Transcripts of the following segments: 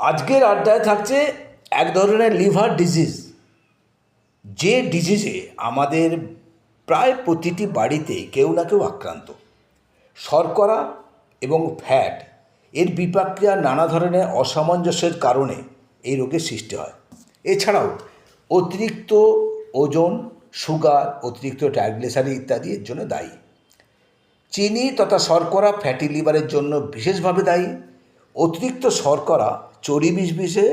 আজকের আড্ডায় থাকছে এক ধরনের লিভার ডিজিজ। যে ডিজিজে আমাদের প্রায় প্রতিটি বাড়িতে কেউ না কেউ আক্রান্ত। শর্করা এবং ফ্যাট এর বিপাক্রিয়া নানা ধরনের অসামঞ্জস্যের কারণে এই রোগের সৃষ্টি হয়। এছাড়াও অতিরিক্ত ওজন, সুগার, অতিরিক্ত ট্রাইগ্লিসারিড ইত্যাদি এর জন্য দায়ী। চিনি তথা শর্করা ফ্যাটি লিভারের জন্য বিশেষভাবে দায়ী। অতিরিক্ত শর্করা চর্বি বিষে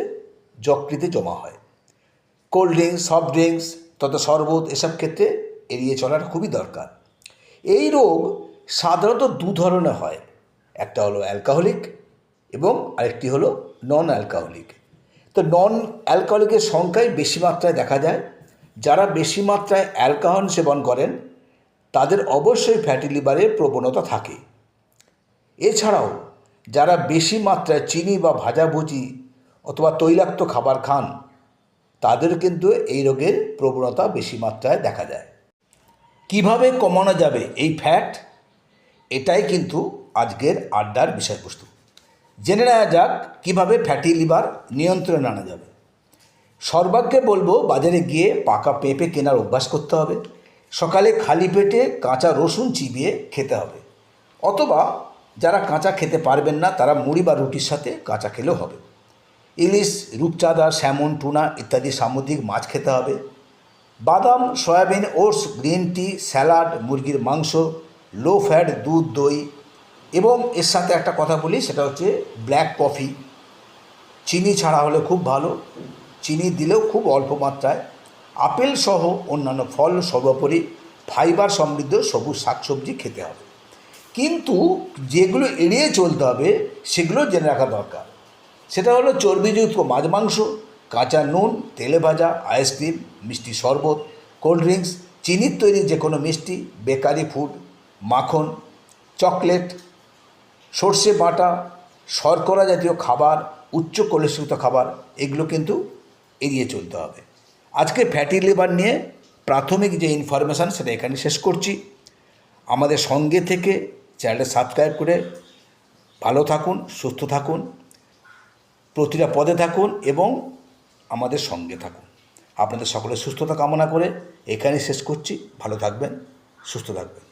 যকৃতে জমা হয়। কোল্ড ড্রিঙ্কস, সফট ড্রিঙ্কস তথা শরবত এসব ক্ষেত্রে এড়িয়ে চলাটা খুবই দরকার। এই রোগ সাধারণত দু ধরনের হয়। একটা হলো অ্যালকোহলিক এবং আরেকটি হলো নন অ্যালকোহলিক তো নন অ্যালকোহলিকের সংখ্যাই বেশি মাত্রায় দেখা যায়। যারা বেশি মাত্রায় অ্যালকাহল সেবন করেন, তাদের অবশ্যই ফ্যাটি লিভারের প্রবণতা থাকে। এছাড়াও যারা বেশি মাত্রায় চিনি বা ভাজাভুজি অথবা তৈলাক্ত খাবার খান, তাদের কিন্তু এই রোগের প্রবণতা বেশি মাত্রায় দেখা যায়। কীভাবে কমানো যাবে এই ফ্যাট এটাই কিন্তু আজকের আড্ডার বিষয়বস্তু। জেনে নেওয়া যাক কীভাবে ফ্যাটি লিভার নিয়ন্ত্রণে আনা যাবে। সর্বাগ্যে বলব, বাজারে গিয়ে পাকা পেঁপে কেনার অভ্যাস করতে হবে। সকালে খালি পেটে কাঁচা রসুন চিবিয়ে খেতে হবে। অথবা যারা কাঁচা খেতে পারবেন না, তারা মুড়ি বা রুটির সাথে কাঁচা খেলেও হবে। ইলিশ, রূপচাঁদা, স্যামন, টুনা ইত্যাদি সামুদ্রিক মাছ খেতে হবে। বাদাম, soybean, oats, green tea, salad, মুরগির মাংস, লো ফ্যাট দুধ, দই এবং এর সাথে একটা কথা বলি, সেটা হচ্ছে ব্ল্যাক কফি। চিনি ছাড়া হলে খুব ভালো। চিনি দিলেও খুব অল্প মাত্রায়। আপেল সহ অন্যান্য ফল সর্বোপরি ফাইবার সমৃদ্ধ সবুজ শাকসবজি খেতে হবে। কিন্তু যেগুলো এড়িয়ে চলতে হবে, সেগুলো জেনে রাখা দরকার। সেটা হলো চর্বিযুক্ত মাছ, মাংস, কাঁচা নুন, তেলে ভাজা আইসক্রিম মিষ্টি শরবত কোল্ড ড্রিঙ্কস চিনির তৈরি যে কোনো মিষ্টি, বেকারি ফুড মাখন চকলেট সর্ষে বাটা, শর্করা জাতীয় খাবার, উচ্চ কোলেস্ট্রলযুক্ত খাবার, এগুলো কিন্তু এড়িয়ে চলতে হবে। আজকে ফ্যাটি লিভার নিয়ে প্রাথমিক যে ইনফরমেশান সেটা এখানে শেষ করছি। আমাদের সঙ্গে থেকে চ্যানেলটা সাবস্ক্রাইব করে ভালো থাকুন, সুস্থ থাকুন, প্রতিটা পদে থাকুন এবং আমাদের সঙ্গে থাকুন। আপনাদের সকলের সুস্থতা কামনা করে এখানেই শেষ করছি। ভালো থাকবেন, সুস্থ থাকবেন।